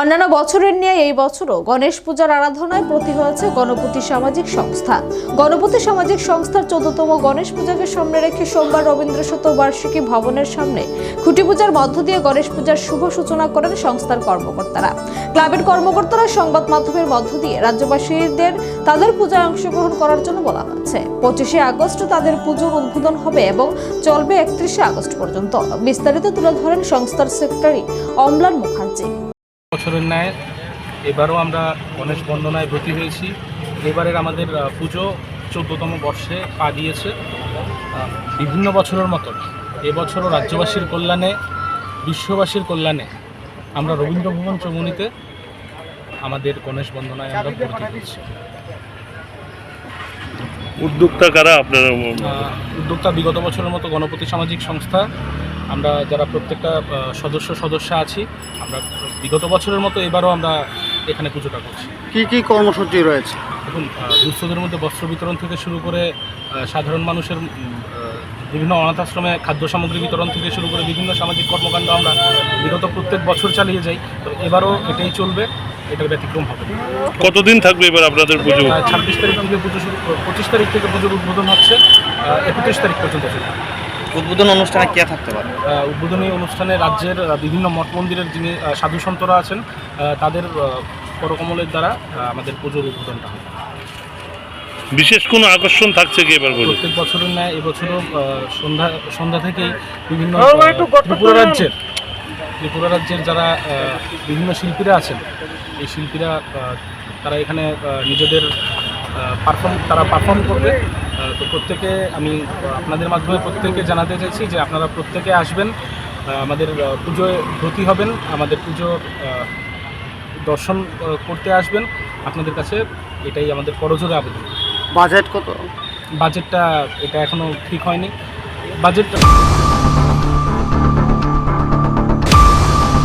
অন্যান্য বছরের নিয়ে এই বছরও গণেশ পূজার আরাধনায় প্রতি হয়েছে গণপতি সামাজিক সংস্থা। গণপতি সামাজিক সংস্থার চোদ্দতম গণেশ পূজাকে সামনে রেখে সোমবার রবীন্দ্র শতবার্ষিকী ভবনের সামনে খুঁটি পূজার মধ্য দিয়ে গণেশ পূজার শুভ সূচনা করেন সংস্থার কর্মকর্তারা। ক্লাবের কর্মকর্তারা সংবাদ মাধ্যমের মধ্য দিয়ে রাজ্যবাসীদের তাদের পূজায় অংশগ্রহণ করার জন্য বলা হচ্ছে। পঁচিশে আগস্ট তাদের পুজোর উদ্বোধন হবে এবং চলবে একত্রিশে আগস্ট পর্যন্ত। বিস্তারিত তুলে ধরেন সংস্থার সেক্রেটারি অম্লান মুখার্জি। বছরের ন্যায়। এবারও আমরা গণেশ বন্দনায় ব্রতী হয়েছি। এবারের আমাদের পুজো চোদ্দতম বর্ষে পা দিয়েছে। বিভিন্ন বছরের মতো এবছরও রাজ্যবাসীর কল্যাণে বিশ্ববাসীর কল্যাণে আমরা রবীন্দ্র ভবন চৌমুনিতে আমাদের গণেশ বন্দনায় আমরা ব্রতী হয়েছি। উদ্যোক্তা কারা আপনারা? উদ্যোক্তা বিগত বছরের মতো গণপতি সামাজিক সংস্থা আমরা যারা প্রত্যেকটা সদস্য সদস্য আছি আমরা বিগত বছরের মতো এবারও আমরা এখানে পুজোটা করছি। কি কি কর্মসূচি রয়েছে? দেখুন দুস্থদের মধ্যে বস্ত্র বিতরণ থেকে শুরু করে সাধারণ মানুষের বিভিন্ন অনাথ আশ্রমে খাদ্য সামগ্রী বিতরণ থেকে শুরু করে বিভিন্ন সামাজিক কর্মকাণ্ড আমরা বিগত প্রত্যেক বছর চালিয়ে যাই। তো এবারও এটাই চলবে এটার ব্যতিক্রম হবে। কতদিন থাকবে এবার আপনাদের পুজো? ছাব্বিশ তারিখ থেকে পুজো শুরু পঁচিশ তারিখ থেকে পুজোর উদ্বোধন হচ্ছে একত্রিশ তারিখ পর্যন্ত চলবে। উদ্বোধন অনুষ্ঠানে কে থাকতে পারে? উদ্বোধনী অনুষ্ঠানে রাজ্যের বিভিন্ন মঠ মন্দিরের যিনি সাধু সন্তরা আছেন তাদের করকমলের দ্বারা আমাদের পুজোর উদ্বোধনটা হবে। বিশেষ কোনো আকর্ষণ থাকছে কি এবার বলুন? প্রত্যেক বছরের ন্যায় এবছরও সন্ধ্যা সন্ধ্যা থেকেই বিভিন্ন ত্রিপুরা রাজ্যের ত্রিপুরা রাজ্যের যারা বিভিন্ন শিল্পীরা আছেন এই শিল্পীরা তারা এখানে নিজেদের পারফর্ম তারা পারফর্ম করবে। তো প্রত্যেকে আমি আপনাদের মাধ্যমে প্রত্যেককে জানাতে চাইছি যে আপনারা প্রত্যেকে আসবেন আমাদের পুজোয় ব্রতী হবেন আমাদের পুজো দর্শন করতে আসবেন। আপনাদের কাছে এটাই আমাদের করজোরে আবেদন। বাজেট কত? বাজেটটা এটা এখনও ঠিক হয়নি। বাজেট